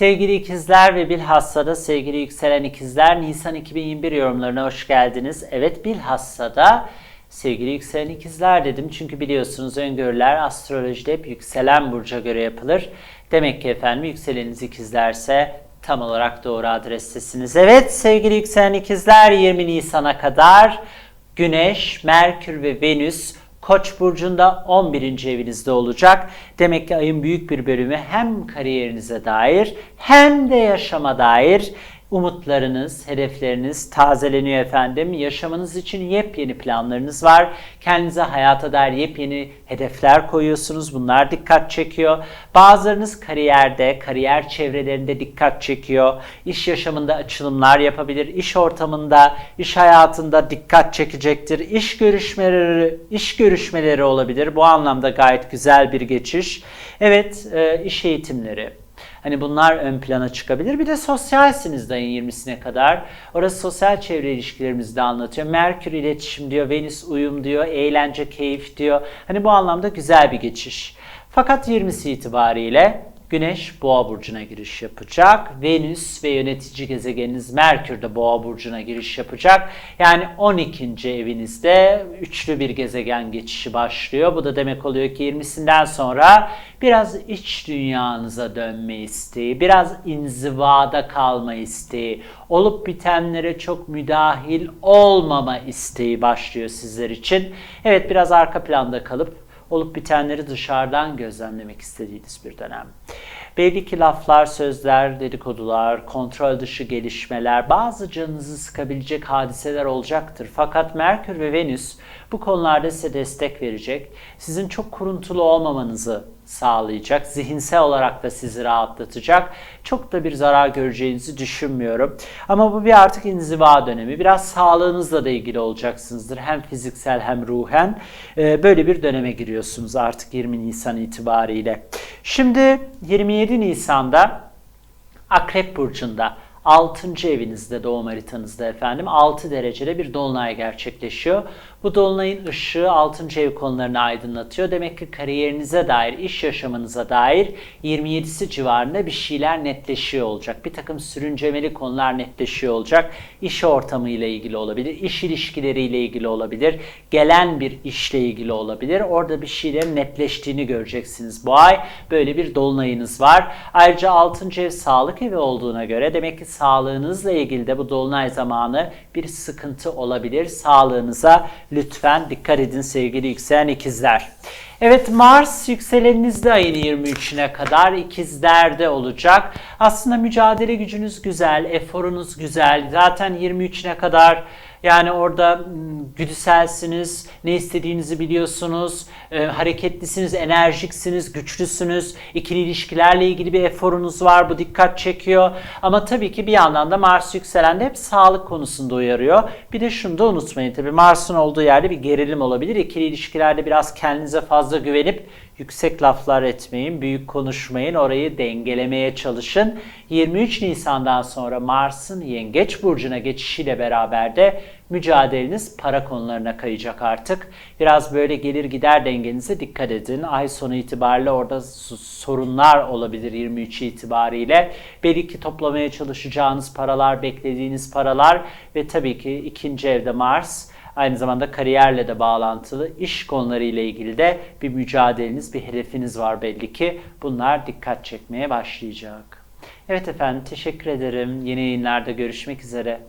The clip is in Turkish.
Sevgili ikizler ve bilhassa da sevgili yükselen ikizler Nisan 2021 yorumlarına hoş geldiniz. Evet bilhassa da sevgili yükselen ikizler dedim çünkü biliyorsunuz öngörüler astrolojide hep yükselen burca göre yapılır. Demek ki efendim yükseleniniz ikizlerse tam olarak doğru adrestesiniz. Evet sevgili yükselen ikizler 20 Nisan'a kadar Güneş, Merkür ve Venüs Koç burcunda 11. evinizde olacak. Demek ki ayın büyük bir bölümü hem kariyerinize dair hem de yaşama dair umutlarınız, hedefleriniz tazeleniyor efendim. Yaşamınız için yepyeni planlarınız var. Kendinize hayata dair yepyeni hedefler koyuyorsunuz. Bunlar dikkat çekiyor. Bazılarınız kariyerde, kariyer çevrelerinde dikkat çekiyor. İş yaşamında açılımlar yapabilir. İş ortamında, iş hayatında dikkat çekecektir. İş görüşmeleri, iş görüşmeleri olabilir. Bu anlamda gayet güzel bir geçiş. Evet, e, iş eğitimleri, Hani bunlar ön plana çıkabilir. Bir de sosyalsiniz de ayın 20'sine kadar. Orası sosyal çevre ilişkilerimizi de anlatıyor. Merkür iletişim diyor, Venüs uyum diyor, eğlence, keyif diyor. Hani bu anlamda güzel bir geçiş. Fakat 20'si itibariyle Güneş Boğa burcuna giriş yapacak. Venüs ve yönetici gezegeniniz Merkür de Boğa burcuna giriş yapacak. Yani 12. evinizde üçlü bir gezegen geçişi başlıyor. Bu da demek oluyor ki 20'sinden sonra biraz iç dünyanıza dönme isteği, biraz inzivada kalma isteği, olup bitenlere çok müdahil olmama isteği başlıyor sizler için. Evet biraz arka planda kalıp olup bitenleri dışarıdan gözlemlemek istediğiniz bir dönem. Belli ki laflar, sözler, dedikodular, kontrol dışı gelişmeler, bazı canınızı sıkabilecek hadiseler olacaktır. Fakat Merkür ve Venüs bu konularda size destek verecek. Sizin çok kuruntulu olmamanızı sağlayacak. Zihinsel olarak da sizi rahatlatacak. Çok da bir zarar göreceğinizi düşünmüyorum. Ama bu bir artık inziva dönemi. Biraz sağlığınızla da ilgili olacaksınızdır. Hem fiziksel hem ruhen. Ee, böyle bir döneme giriyorsunuz artık 20 Nisan itibariyle. Şimdi 27 Nisan'da Akrep Burcu'nda 6. evinizde doğum haritanızda efendim 6 derecede bir dolunay gerçekleşiyor. Bu dolunayın ışığı 6. ev konularını aydınlatıyor. Demek ki kariyerinize dair, iş yaşamınıza dair 27'si civarında bir şeyler netleşiyor olacak. Bir takım sürüncemeli konular netleşiyor olacak. İş ortamıyla ilgili olabilir, iş ilişkileriyle ilgili olabilir, gelen bir işle ilgili olabilir. Orada bir şeylerin netleştiğini göreceksiniz bu ay. Böyle bir dolunayınız var. Ayrıca 6. ev sağlık evi olduğuna göre demek ki sağlığınızla ilgili de bu dolunay zamanı bir sıkıntı olabilir. Sağlığınıza lütfen dikkat edin sevgili yükselen ikizler. Evet Mars yükseleniniz ayın 23'üne kadar ikizlerde olacak. Aslında mücadele gücünüz güzel, eforunuz güzel. Zaten 23'üne kadar yani orada hmm, güdüselsiniz, ne istediğinizi biliyorsunuz, e, hareketlisiniz, enerjiksiniz, güçlüsünüz. İkili ilişkilerle ilgili bir eforunuz var, bu dikkat çekiyor. Ama tabii ki bir yandan da Mars yükselen de hep sağlık konusunda uyarıyor. Bir de şunu da unutmayın tabii Mars'ın olduğu yerde bir gerilim olabilir. İkili ilişkilerde biraz kendinize fazla güvenip yüksek laflar etmeyin, büyük konuşmayın, orayı dengelemeye çalışın. 23 Nisan'dan sonra Mars'ın Yengeç burcuna geçişiyle beraber de mücadeleniz para konularına kayacak artık. Biraz böyle gelir gider dengenize dikkat edin. Ay sonu itibariyle orada sorunlar olabilir 23 itibariyle. Belki toplamaya çalışacağınız paralar, beklediğiniz paralar ve tabii ki ikinci evde Mars Aynı zamanda kariyerle de bağlantılı iş konuları ile ilgili de bir mücadeleniz, bir hedefiniz var belli ki. Bunlar dikkat çekmeye başlayacak. Evet efendim teşekkür ederim. Yeni yayınlarda görüşmek üzere.